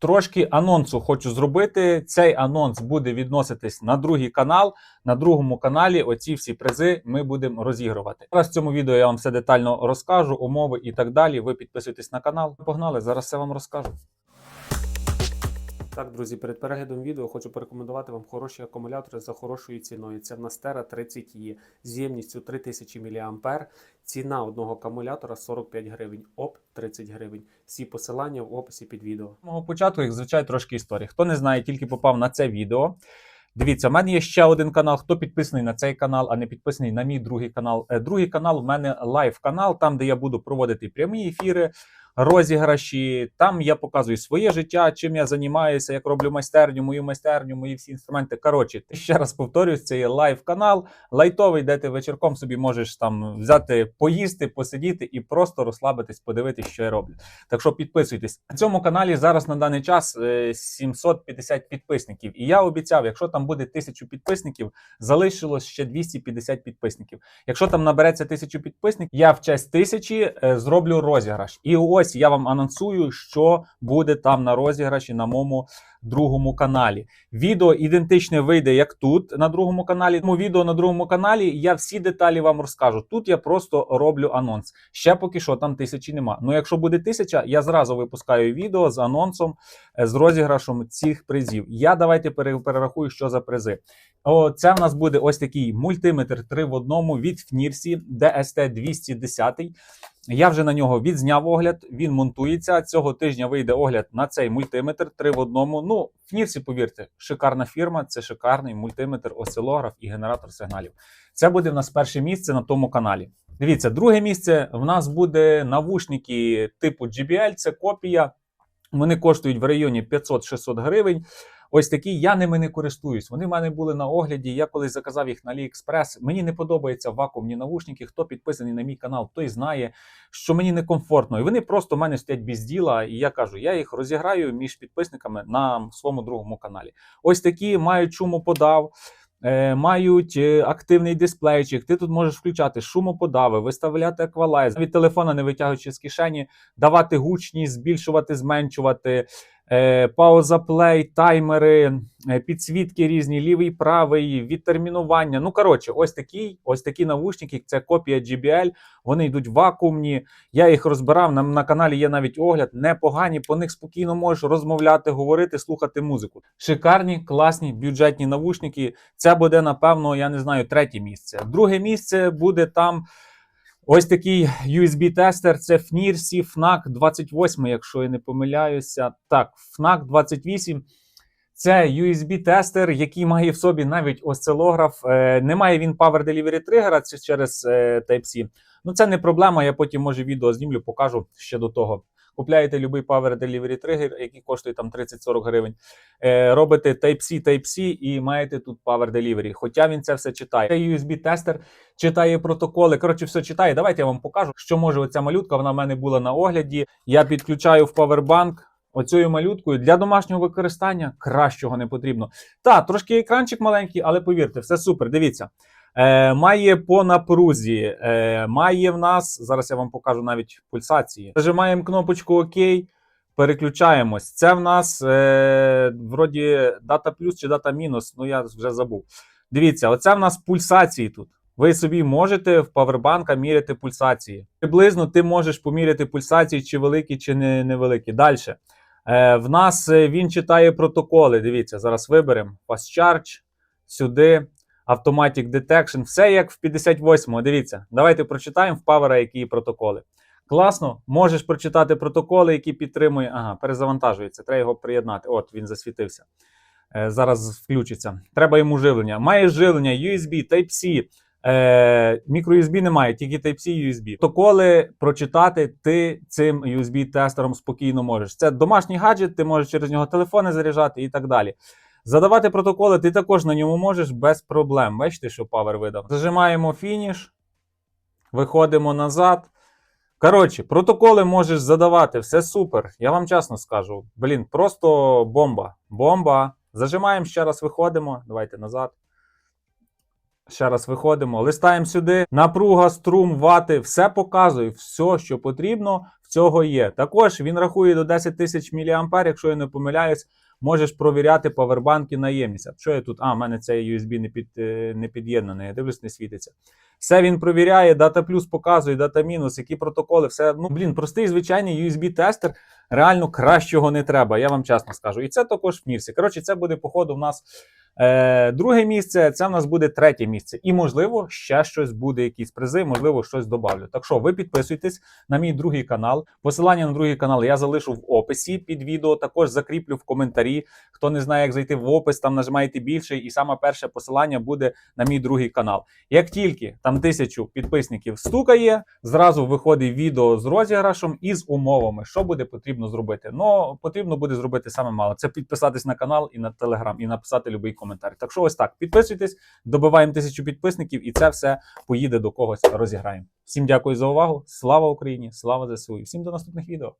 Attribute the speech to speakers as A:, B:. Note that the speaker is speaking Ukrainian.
A: Трошки анонсу хочу зробити. Цей анонс буде відноситись на другий канал. На другому каналі оці всі призи ми будемо розігрувати. Зараз в цьому відео я вам все детально розкажу, умови і так далі. Ви підписуйтесь на канал. Погнали, зараз все вам розкажу. Так, друзі, перед переглядом відео хочу порекомендувати вам хороші акумулятори за хорошою ціною. Це в нас Terra 30 e з ємністю 3000 мА. Ціна одного акумулятора 45 гривень, ОП 30 гривень. Всі посилання в описі під відео. Мого початку, як звичайно, трошки історії. Хто не знає, тільки попав на це відео. Дивіться, в мене є ще один канал. Хто підписаний на цей канал, а не підписаний на мій другий канал. Е, Другий канал в мене лайв канал, там де я буду проводити прямі ефіри, розіграші. Там я показую своє життя, чим я займаюся, як роблю майстерню, мою майстерню, мої всі інструменти. Коротше, ще раз повторюсь, це є лайв канал, лайтовий, де ти вечірком собі можеш там взяти, поїсти, посидіти і просто розслабитись, подивитись, що я роблю. Так що підписуйтесь. На цьому каналі зараз на даний час е, 750 підписників. І я обіцяв, якщо там буде 1000 підписників, залишилось ще 250 підписників. Якщо там набереться 1000 підписників, я в честь тисячі е, зроблю розіграш. І ось я вам анонсую, що буде там на розіграші на моєму другому каналі. Відео ідентичне вийде як тут на другому каналі. Тому відео на другому каналі я всі деталі вам розкажу. Тут я просто роблю анонс. Ще поки що там тисячі нема. Ну якщо буде тисяча, я зразу випускаю відео з анонсом, е, з розіграшем цих призів. Я давайте перерахую, що за призи. О, це в нас буде ось такий мультиметр 3 в одному від Фнірсі DST 210. Я вже на нього відзняв огляд, він монтується. Цього тижня вийде огляд на цей мультиметр 3 в одному. Ну, Фнірсі, повірте, шикарна фірма, це шикарний мультиметр, осцилограф і генератор сигналів. Це буде в нас перше місце на тому каналі. Дивіться, друге місце в нас буде навушники типу JBL, це копія. Вони коштують в районі 500-600 гривень. Ось такі я ними не користуюсь. Вони в мене були на огляді. Я колись заказав їх на AliExpress. Мені не подобаються вакуумні навушники. Хто підписаний на мій канал, той знає, що мені некомфортно. І вони просто в мене стоять без діла. І я кажу, я їх розіграю між підписниками на своєму другому каналі. Ось такі мають шумоподав. е, Мають е, активний дисплейчик. Ти тут можеш включати шумоподави, виставляти еквалайз, від телефона не витягуючи з кишені, давати гучність, збільшувати, зменшувати, пауза плей, таймери, е, підсвітки різні, лівий, правий, відтермінування. Ну коротше, ось такі, ось такі навушники. Це копія JBL. Вони йдуть вакуумні. Я їх розбирав. На, на каналі є навіть огляд. Непогані. По них спокійно можеш розмовляти, говорити, слухати музику. Шикарні, класні, бюджетні навушники. Це буде, напевно, я не знаю, третє місце. Друге місце буде там. Ось такий USB-тестер. Це FNIRSI FNAC 28, якщо я не помиляюся. Так, FNAC 28. Це USB-тестер, який має в собі навіть осцилограф. Е, немає він Power Delivery тригера це через е, Type-C. Ну це не проблема. Я потім може відео знімлю, покажу ще до того. Купляєте будь-який Power Delivery тригер, який коштує там 30-40 гривень. Е, робите Type-C, Type-C і маєте тут Power Delivery. Хоча він це все читає. Це USB-тестер читає протоколи. Коротше, все читає. Давайте я вам покажу, що може оця малютка. Вона в мене була на огляді. Я підключаю в Powerbank. Оцією малюткою для домашнього використання кращого не потрібно. Так, трошки екранчик маленький, але повірте, все супер. Дивіться. Е, має по напрузі, е, має в нас. Зараз я вам покажу навіть пульсації. Нажимаємо кнопочку ОК, переключаємось. Це в нас е, вроді дата плюс чи дата мінус. Ну я вже забув. Дивіться, оце в нас пульсації тут. Ви собі можете в павербанка міряти пульсації. Приблизно ти можеш поміряти пульсації, чи великі, чи не, невеликі. Далі. Е, в нас е, він читає протоколи. Дивіться, зараз виберемо Fast Charge, сюди, Automatic Detection. Все як в 58-му. Дивіться, давайте прочитаємо в Power, які протоколи. Класно, можеш прочитати протоколи, які підтримує. Ага, перезавантажується. Треба його приєднати. От він засвітився. Е, зараз включиться. Треба йому живлення. Має живлення USB, Type-C. Е, мікро-USB немає, тільки Type-C USB. Протоколи прочитати ти цим USB-тестером спокійно можеш. Це домашній гаджет, ти можеш через нього телефони заряджати і так далі. Задавати протоколи ти також на ньому можеш без проблем. Бачите, що Power видав. Зажимаємо фініш, виходимо назад. Коротше, протоколи можеш задавати, все супер. Я вам чесно скажу. Блін, просто бомба. Бомба. Зажимаємо ще раз, виходимо. Давайте назад.
B: Ще раз виходимо, листаємо сюди. Напруга, струм, вати, все показує, все, що потрібно, в цього є. Також він рахує до 10 тисяч мА, якщо я не помиляюсь, можеш провіряти павербанки на ємність. Що я тут? А, в мене цей USB не, під, е, не під'єднаний, я дивлюсь, не світиться. Все він провіряє, дата плюс показує, дата мінус, які протоколи, все. Ну, блін, простий звичайний USB-тестер. Реально кращого не треба, я вам чесно скажу. І це також в Мірсі. Коротше, це буде, походу, в нас е, друге місце, це в нас буде третє місце. І, можливо, ще щось буде, якісь призи, можливо, щось добавлю. Так що ви підписуйтесь на мій другий канал. Посилання на другий канал я залишу в описі під відео. Також закріплю в коментарі. Хто не знає, як зайти в опис, там нажимаєте більше, і саме перше посилання буде на мій другий канал. Як тільки там тисячу підписників стукає, зразу виходить відео з розіграшем і з умовами, що буде потрібно зробити. Ну потрібно буде зробити саме мало. Це підписатись на канал і на телеграм, і написати будь-який коментар. Так що ось так, підписуйтесь, добиваємо тисячу підписників, і це все поїде до когось. Розіграємо. Всім дякую за увагу. Слава Україні! Слава ЗСУ! І всім до наступних відео.